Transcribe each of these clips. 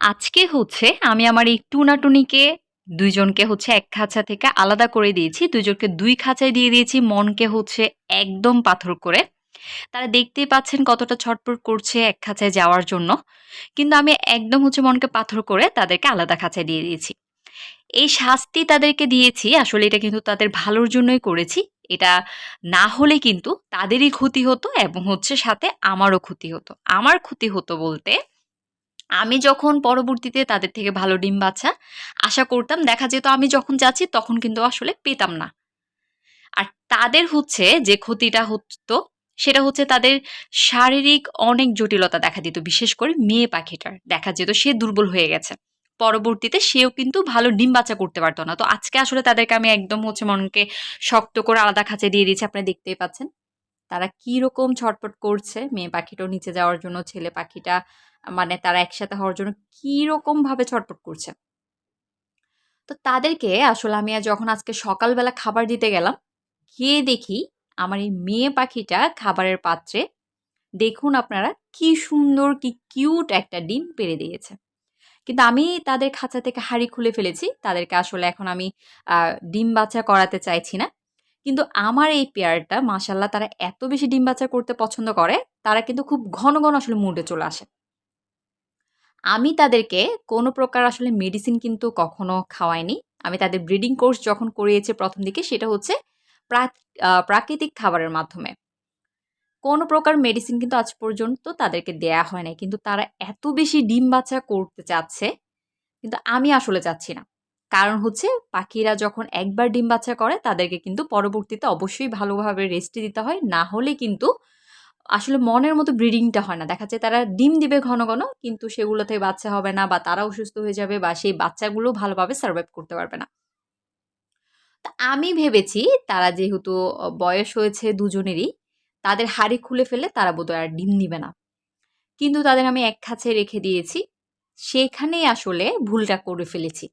আজকে হচ্ছে আমি আমার এই টুনাটুনিকে দুইজনকে হচ্ছে এক খাঁচা থেকে আলাদা করে দিয়েছি। দুইজনকে দুই খাঁচায় দিয়ে দিয়েছি। মনকে হচ্ছে একদম পাথর করে। তারা দেখতেই পাচ্ছেন কতটা ছটফট করছে এক খাঁচায় যাওয়ার জন্য। কিন্তু আমি একদম হচ্ছে মনকে পাথর করে তাদেরকে আলাদা খাঁচায় দিয়ে দিয়েছি। এই শাস্তি তাদেরকে দিয়েছি আসলে এটা কিন্তু তাদের ভালোর জন্যই করেছি। এটা না হলে কিন্তু তাদেরই ক্ষতি হতো এবং হচ্ছে সাথে আমারও ক্ষতি হতো। আমার ক্ষতি হতো বলতে আমি যখন পরবর্তীতে তাদের থেকে ভালো ডিম বাচ্চা আশা করতাম, দেখা যেত আমি যখন যাচ্ছি তখন কিন্তু আসলে পেতাম না। আর তাদের হচ্ছে যে ক্ষতিটা হতো সেটা হচ্ছে তাদের শারীরিক অনেক জটিলতা দেখা দিত। বিশেষ করে মেয়ে পাখিটার। দেখা যেত সে দুর্বল হয়ে গেছে। পরবর্তীতে সেও কিন্তু ভালো ডিম বাচ্চা করতে পারতো না। তো আজকে আসলে তাদেরকে আমি একদম হচ্ছে মনকে শক্ত করে আলাদা খাঁচায় দিয়ে দিয়েছি। আপনারা দেখতেই পাচ্ছেন। তারা কীরকম ছটপট করছে মেয়ে পাখিটাও নিচে যাওয়ার জন্য, ছেলে পাখিটা মানে তারা একসাথে হওয়ার জন্য কিরকমভাবে ছটপট করছে। তো তাদেরকে আসলে আমি যখন আজকে সকালবেলা খাবার দিতে গেলাম, গিয়ে দেখি আমার এই মেয়ে পাখিটা খাবারের পাত্রে দেখুন আপনারা কি সুন্দর কি কিউট একটা ডিম পেড়ে দিয়েছে। কিন্তু আমি তাদের খাঁচা থেকে হাঁড়ি খুলে ফেলেছি। তাদেরকে আসলে এখন আমি ডিম বাচ্চা করাতে চাইছি না। কিন্তু আমার এই পেয়ারটা মাশাআল্লাহ তারা এত বেশি ডিম বাচ্চা করতে পছন্দ করে, তারা কিন্তু খুব ঘন, ঘন আসলে মুডে চলে আসে। আমি তাদেরকে কোনো প্রকার আসলে মেডিসিন কিন্তু কখনো খাওয়াইনি। আমি তাদের ব্রিডিং কোর্স যখন করিয়েছি প্রথম দিকে সেটা হচ্ছে প্রাক প্রাকৃতিক খাবারের মাধ্যমে। কোনো প্রকার মেডিসিন কিন্তু আজ পর্যন্ত তাদেরকে দেয়া হয় নাই। কিন্তু তারা এত বেশি ডিম বাচ্চা করতে চাচ্ছে, কিন্তু আমি আসলে চাচ্ছি না। কারণ হচ্ছে পাখিরা যখন একবার ডিম বাচ্চা করে তাদেরকে কিন্তু পরবর্তীতে অবশ্যই ভালোভাবে রেস্ট দিতে হয়। না হলে কিন্তু আসলে মনের মতো ব্রিডিংটা হয় না। দেখা যায় তারা ডিম দিবে ঘন, ঘন কিন্তু সেগুলো থেকে বাচ্চা হবে না বা তারা অসুস্থ হয়ে যাবে বা সেই বাচ্চাগুলো ভালোভাবে সার্ভাইভ করতে পারবে না। তা আমি ভেবেছি তারা যেহেতু বয়স হয়েছে দুজনেরই, তাদের হাড়ি খুলে ফেলে তারা বোধহয় আর ডিম দিবে না। কিন্তু তাদের আমি এক খাঁচায় রেখে দিয়েছি। সেখানেই আসলে ভুলটা করে ফেলেছি।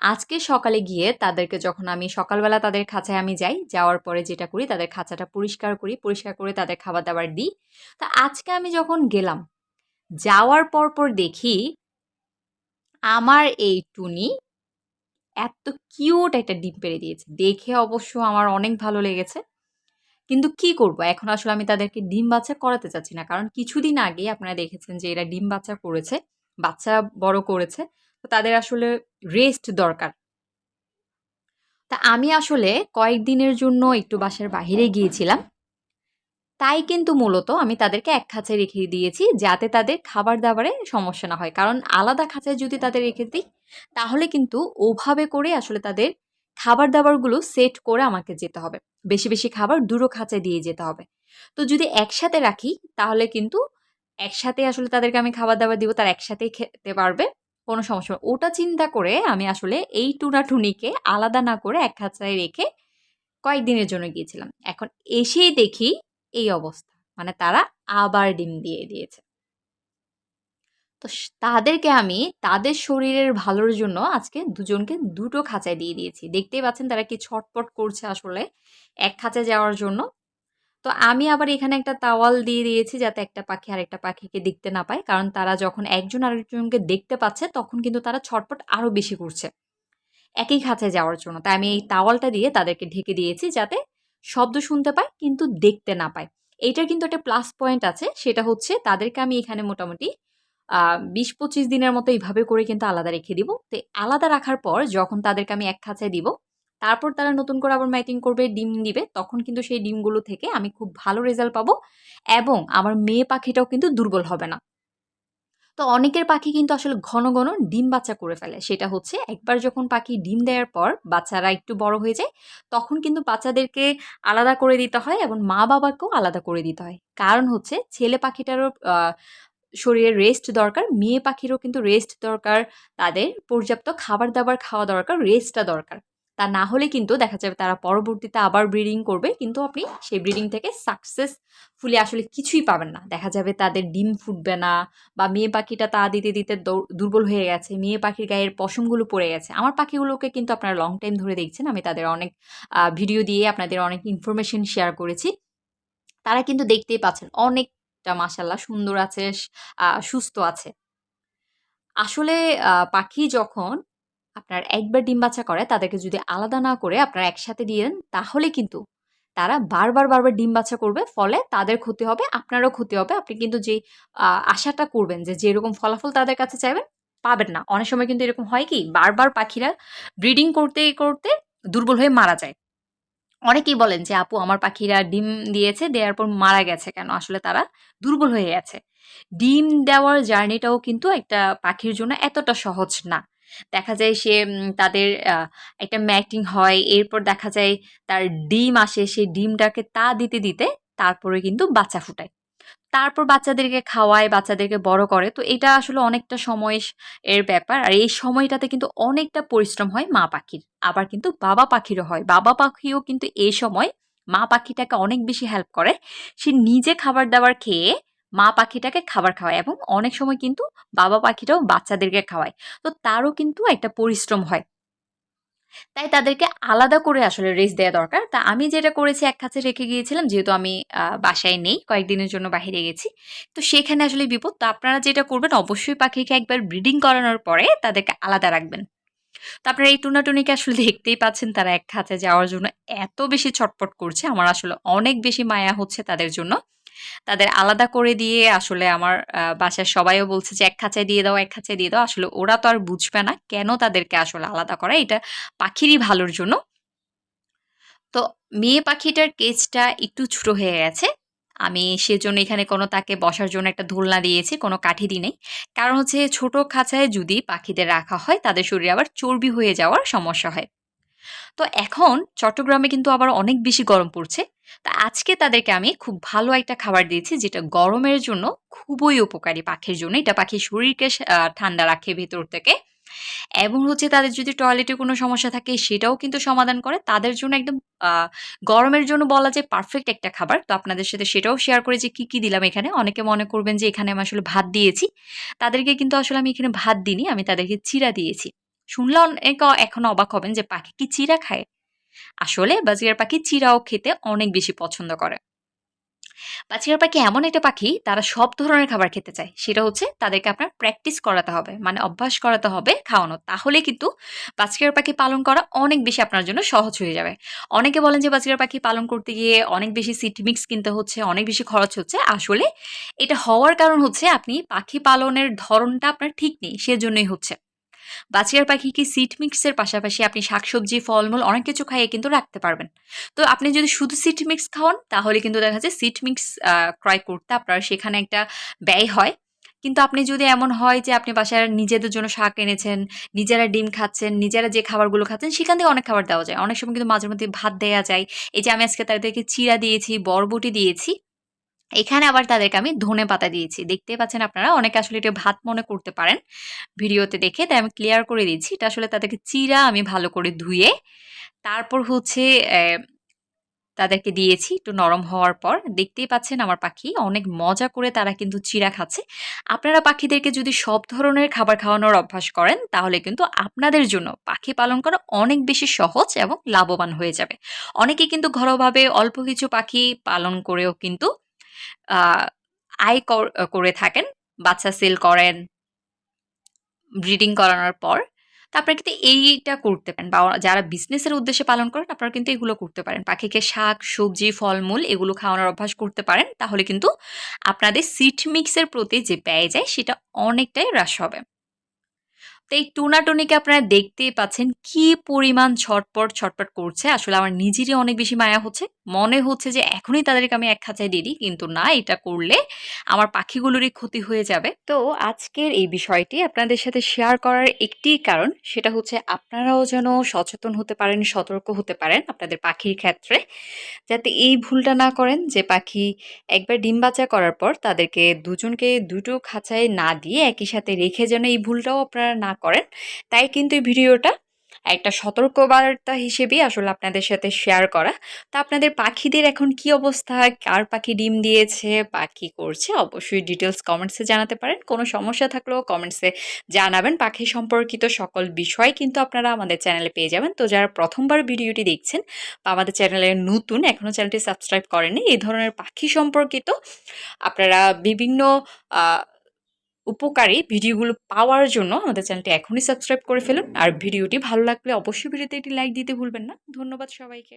আজকে সকালে গিয়ে তাদেরকে যখন আমি সকালবেলা তাদের খাঁচায় আমি যাই, যাওয়ার পরে যেটা করি তাদের খাঁচাটা পরিষ্কার করি। পরিষ্কার করে তাদের খাবার-দাবার দিই। তা আজকে আমি যখন গেলাম, যাওয়ার পর, পর দেখি আমার এই টুনি এত কিউট একটা ডিম পেড়ে দিয়েছে। দেখে অবশ্য আমার অনেক ভালো লেগেছে। কিন্তু কি করব? এখন আসলে আমি তাদেরকে ডিম বাচ্চা করাতে চাচ্ছি না। কারণ কিছুদিন আগেই আপনারা দেখেছেন যে এরা ডিম বাচ্চা করেছে, বাচ্চা বড় করেছে। তাদের আসলে রেস্ট দরকার। তা আমি আসলে কয়েকদিনের জন্য একটু বাসার বাহিরে গিয়েছিলাম। তাই কিন্তু মূলত আমি তাদেরকে এক খাঁচায় রেখে দিয়েছি যাতে তাদের খাবার-দাবারে সমস্যা না হয়। কারণ আলাদা খাঁচায় যদি তাদের রেখে দিই, তাহলে কিন্তু ওভাবে করে আসলে তাদের খাবার-দাবারগুলো সেট করে আমাকে যেতে হবে। বেশি, বেশি খাবার দুটো খাঁচায় দিয়ে যেতে হবে। তো যদি একসাথে রাখি তাহলে কিন্তু একসাথে আসলে তাদেরকে আমি খাবার-দাবার দিব, তার একসাথেই খেতে পারবে। কোনো সমস্যা ওটা চিন্তা করে আমি আসলে এই টুনাটুনিকে আলাদা না করে এক খাঁচায় রেখে কয়েকদিনের জন্য গিয়েছিলাম। এখন এসেই দেখি এই অবস্থা। মানে তারা আবার ডিম দিয়ে দিয়েছে। তো তাদেরকে আমি তাদের শরীরের ভালোর জন্য আজকে দুজনকে দুটো খাঁচায় দিয়ে দিয়েছি। দেখতেই পাচ্ছেন তারা কি ছটপট করছে আসলে এক খাঁচায় যাওয়ার জন্য। তো আমি আবার এখানে একটা তাওয়াল দিয়ে দিয়েছি যাতে একটা পাখি আরেকটা পাখিকে দেখতে না পায়। কারণ তারা যখন একজন আরেকজনকে দেখতে পাচ্ছে তখন কিন্তু তারা ছটপট আরও বেশি করছে। একই খাঁচায় যাওয়ার জন্য। তাই আমি এই তাওয়ালটা দিয়ে তাদেরকে ঢেকে দিয়েছি যাতে শব্দ শুনতে পায় কিন্তু দেখতে না পায়। এইটার কিন্তু একটা প্লাস পয়েন্ট আছে। সেটা হচ্ছে তাদেরকে আমি এখানে মোটামুটি আ ২০-২৫ দিনের মতো এইভাবে করে কিন্তু আলাদা রেখে দিব। তো আলাদা রাখার পর যখন তাদেরকে আমি এক খাঁচায় দিব, তারপর তারা নতুন করে আবার ম্যাটিং করবে, ডিম দিবে। তখন কিন্তু সেই ডিমগুলো থেকে আমি খুব ভালো রেজাল্ট পাবো এবং আমার মেয়ে পাখিটাও কিন্তু দুর্বল হবে না। তো অনেকের পাখি কিন্তু আসলে ঘন, ঘন ডিম বাচ্চা করে ফেলে। সেটা হচ্ছে একবার যখন পাখি ডিম দেওয়ার পর বাচ্চারা একটু বড় হয়ে যায়, তখন কিন্তু বাচ্চাদেরকে আলাদা করে দিতে হয় এবং মা-বাবাকেও আলাদা করে দিতে হয়। কারণ হচ্ছে ছেলে পাখিটারও শরীরে রেস্ট দরকার, মেয়ে পাখিরও কিন্তু রেস্ট দরকার। তাদের পর্যাপ্ত খাবার-দাবার খাওয়া দরকার, রেস্টটা দরকার। তা না হলে কিন্তু দেখা যাবে তারা পরবর্তীতে আবার ব্রিডিং করবে। কিন্তু আপনি সেই ব্রিডিং থেকে সাকসেসফুলি আসলে কিছুই পাবেন না। দেখা যাবে তাদের ডিম ফুটবে না বা মেয়ে পাখিটা তা দিতে, দিতে দুর্বল হয়ে গেছে। মেয়ে পাখির গায়ের পশমগুলো পড়ে গেছে। আমার পাখিগুলোকে কিন্তু আপনারা লং টাইম ধরে দেখছেন। আমি তাদের অনেক ভিডিও দিয়ে আপনাদের অনেক ইনফরমেশন শেয়ার করেছি। তারা কিন্তু দেখতেই পাচ্ছেন অনেকটা মাশাআল্লাহ সুন্দর আছে, সুস্থ আছে। আসলে পাখি যখন আপনার একবার ডিম বাচ্চা করে তাদেরকে যদি আলাদা না করে আপনারা একসাথে দিয়ে দেন তাহলে কিন্তু তারা বারবার, বারবার ডিম বাচ্চা করবে। ফলে তাদের ক্ষতি হবে, আপনারও ক্ষতি হবে। আপনি কিন্তু আ আশাটা করবেন যে যেরকম ফলাফল তাদের কাছে চাইবেন, পাবেন না। অনেক সময় কিন্তু এরকম হয় কি বারবার পাখিরা ব্রিডিং করতে, করতে দুর্বল হয়ে মারা যায়। অনেকেই বলেন যে, "আপু আমার পাখিরা ডিম দিয়েছে, দেওয়ার পর মারা গেছে কেন?" আসলে তারা দুর্বল হয়ে গেছে। ডিম দেওয়ার জার্নিটাও কিন্তু একটা পাখির জন্য এতটা সহজ না। দেখা যায় সে তাদের একটা ম্যাটিং হয়। এরপর দেখা যায় তার ডিম আসে, সেই ডিমটাকে তা দিতে, দিতে তারপরে কিন্তু বাচ্চা ফুটায়। তারপর বাচ্চাদেরকে খাওয়ায়, বাচ্চাদেরকে বড় করে। তো এটা আসলে অনেকটা সময় এর ব্যাপার। আর এই সময়টাতে কিন্তু অনেকটা পরিশ্রম হয় মা পাখির। আবার কিন্তু বাবা পাখিরও হয়। বাবা পাখিও কিন্তু এই সময় মা পাখিটাকে অনেক বেশি হেল্প করে। সে নিজে খাবার-দাবার খেয়ে মা পাখিটাকে খাবার খাওয়ায় এবং অনেক সময় কিন্তু বাবা পাখিটাও বাচ্চাদেরকে খাওয়ায়। তো তারও কিন্তু একটা পরিশ্রম হয়। তাই তাদেরকে আলাদা করে আসলে রেস্ট দেওয়া দরকার। তা আমি যেটা করেছি এক কাছে রেখে গিয়েছিলাম যেহেতু আমি বাসায় নেই, কয়েকদিনের জন্য বাহিরে গেছি। তো সেখানে আসলে বিপদ। তো আপনারা যেটা করবেন অবশ্যই পাখিকে একবার ব্রিডিং করানোর পরে তাদেরকে আলাদা রাখবেন। তো আপনারা এই টুনাটুনিকে আসলে দেখতেই পাচ্ছেন তারা এক খাঁচায় যাওয়ার জন্য এত বেশি ছটপট করছে। আমার আসলে অনেক বেশি মায়া হচ্ছে তাদের জন্য। তাদের আলাদা করে দিয়ে আসলে আমার বাসার সবাইও বলছে যে, "এক খাঁচায় দিয়ে দাও, এক খাঁচায় দিয়ে দাও।" আসলে ওরা তো আর বুঝবে না কেন তাদেরকে আসলে আলাদা করা। এটা পাখিরই ভালোর জন্য। তো মেয়ে পাখিটার কেজটা একটু ছোট হয়ে গেছে। আমি সেজন্য এখানে কোনো তাকে বসার জন্য একটা দোলনা দিয়েছি, কোনো কাঠি দিই নেই কারণ হচ্ছে ছোট খাঁচায় যদি পাখিদের রাখা হয়, তাদের শরীরে আবার চর্বি হয়ে যাওয়ার সমস্যা হয়। তো এখন চট্টগ্রামে কিন্তু আবার অনেক বেশি গরম পড়ছে। তা আজকে তাদেরকে আমি খুব ভালো একটা খাবার দিয়েছি যেটা গরমের জন্য খুবই উপকারী পাখির জন্য। এটা পাখির শরীরকে ঠান্ডা রাখে ভেতর থেকে। এবং হচ্ছে তাদের যদি টয়লেটে কোনো সমস্যা থাকে সেটাও কিন্তু সমাধান করে। তাদের জন্য একদম গরমের জন্য বলা যায় পারফেক্ট একটা খাবার। তো আপনাদের সাথে সেটাও শেয়ার করে যে কি, কি দিলাম এখানে। অনেকে মনে করবেন যে এখানে আমি আসলে ভাত দিয়েছি। তাদেরকে কিন্তু আসলে আমি এখানে ভাত দিইনি। আমি তাদেরকে চিড়া দিয়েছি। শুনলে অনেকে এখন অবাক হবেন যে পাখি কি চিড়া খায়? আসলে বাজিগার পাখি চিরাও খেতে অনেক বেশি পছন্দ করে। বাজিগার পাখি এমন একটা পাখি তারা সব ধরনের খাবার খেতে চায়। সেটা হচ্ছে তাদেরকে আপনার প্র্যাকটিস করাতে হবে। মানে অভ্যাস করাতে হবে খাওয়ানো তাহলে কিন্তু বাজরিগার পাখি পালন করা অনেক বেশি আপনার জন্য সহজ হয়ে যাবে। অনেকে বলেন যে বাজরিগার পাখি পালন করতে গিয়ে অনেক বেশি সিড মিক্স কিনতে হচ্ছে, অনেক বেশি খরচ হচ্ছে। আসলে এটা হওয়ার কারণ হচ্ছে আপনি পাখি পালনের ধরনটা আপনার ঠিক নেই। সেজন্যই হচ্ছে। বাছিয়ার পাখিকে সিট মিক্সের পাশাপাশি আপনি শাকসবজি, ফলমূল অনেক কিছু খাইয়ে কিন্তু রাখতে পারবেন। তো আপনি যদি শুধু সিট মিক্স খাওয়ান তাহলে কিন্তু দেখা যায় সিট মিক্স ক্রয় করতে আপনার সেখানে একটা ব্যয় হয়। কিন্তু আপনি যদি এমন হয় যে আপনি বাসায় নিজেদের জন্য শাক এনেছেন, নিজেরা ডিম খাচ্ছেন, নিজেরা যে খাবারগুলো খাচ্ছেন সেখান থেকে অনেক খাবার দেওয়া যায়। অনেক সময় কিন্তু মাঝে মধ্যে ভাত দেওয়া যায়। এই যে আমি আজকে তাদেরকে চিড়া দিয়েছি, বরবটি দিয়েছি। এখানে আবার তাদেরকে আমি ধনেপাতা দিয়েছি। দেখতেই পাচ্ছেন আপনারা, অনেকে আসলে এটা ভাত মনে করতে পারেন ভিডিওতে দেখে। তাই আমি ক্লিয়ার করে দিচ্ছি। এটা আসলে তাদেরকে চিরা আমি ভালো করে ধুয়ে তারপর হচ্ছে তাদেরকে দিয়েছি একটু নরম হওয়ার পর। দেখতেই পাচ্ছেন আমার পাখি অনেক মজা করে তারা কিন্তু চিড়া খাচ্ছে। আপনারা পাখিদেরকে যদি সব ধরনের খাবার খাওয়ানোর অভ্যাস করেন, তাহলে কিন্তু আপনাদের জন্য পাখি পালন করা অনেক বেশি সহজ এবং লাভবান হয়ে যাবে। অনেকে কিন্তু ঘরোয়াভাবে অল্প কিছু পাখি পালন করেও কিন্তু আয় কর থাকেন। বাচ্চা সেল করেন। ব্রিডিং করানোর পর। তো আপনারা কিন্তু এইটা করতে পারেন বা যারা বিজনেসের উদ্দেশ্যে পালন করেন আপনারা কিন্তু এগুলো করতে পারেন। পাখিকে শাক, সবজি, ফলমূল এগুলো খাওয়ানোর অভ্যাস করতে পারেন। তাহলে কিন্তু আপনাদের সিট মিক্সের প্রতি যে ব্যয় যায় সেটা অনেকটাই হ্রাস হবে। তো এই টুনাটুনিকে আপনারা দেখতেই পাচ্ছেন কি পরিমাণ ছটপট, ছটপট করছে। আসলে আমার নিজেরই অনেক বেশি মায়া হচ্ছে। মনে হচ্ছে যে এখনই তাদেরকে আমি এক খাঁচায় দিয়ে দিই। কিন্তু না এটা করলে আমার পাখিগুলোরই ক্ষতি হয়ে যাবে। তো আজকের এই বিষয়টি আপনাদের সাথে শেয়ার করার একটিই কারণ সেটা হচ্ছে আপনারাও যেন সচেতন হতে পারেন, সতর্ক হতে পারেন আপনাদের পাখির ক্ষেত্রে। যাতে এই ভুলটা না করেন যে পাখি একবার ডিম বাচ্চা করার পর তাদেরকে দুজনকে দুটো খাঁচায় না দিয়ে একই সাথে রেখে যেন এই ভুলটাও আপনারা না করেন। তাই কিন্তু এই ভিডিওটা একটা সতর্কবার্তা হিসেবেই আসলে আপনাদের সাথে শেয়ার করা। তো আপনাদের পাখিদের এখন কি অবস্থা? কার পাখি ডিম দিয়েছে বা করছে? অবশ্যই ডিটেলস কমেন্টসে জানাতে পারেন। কোনো সমস্যা থাকলেও কমেন্টসে জানাবেন। পাখি সম্পর্কিত সকল বিষয় কিন্তু আপনারা আমাদের চ্যানেলে পেয়ে যাবেন। তো যারা প্রথমবার ভিডিওটি দেখছেন বা আমাদের চ্যানেলে নতুন এখনও চ্যানেলটি সাবস্ক্রাইব করেনি এই ধরনের পাখি সম্পর্কিত আপনারা বিভিন্ন উপকারী ভিডিওগুলো পাওয়ার জন্য আমাদের চ্যানেলটি এখনই সাবস্ক্রাইব করে ফেলুন। আর ভিডিওটি ভালো লাগলে অবশ্যই ভিডিওতে একটি লাইক দিতে ভুলবেন না। ধন্যবাদ সবাইকে।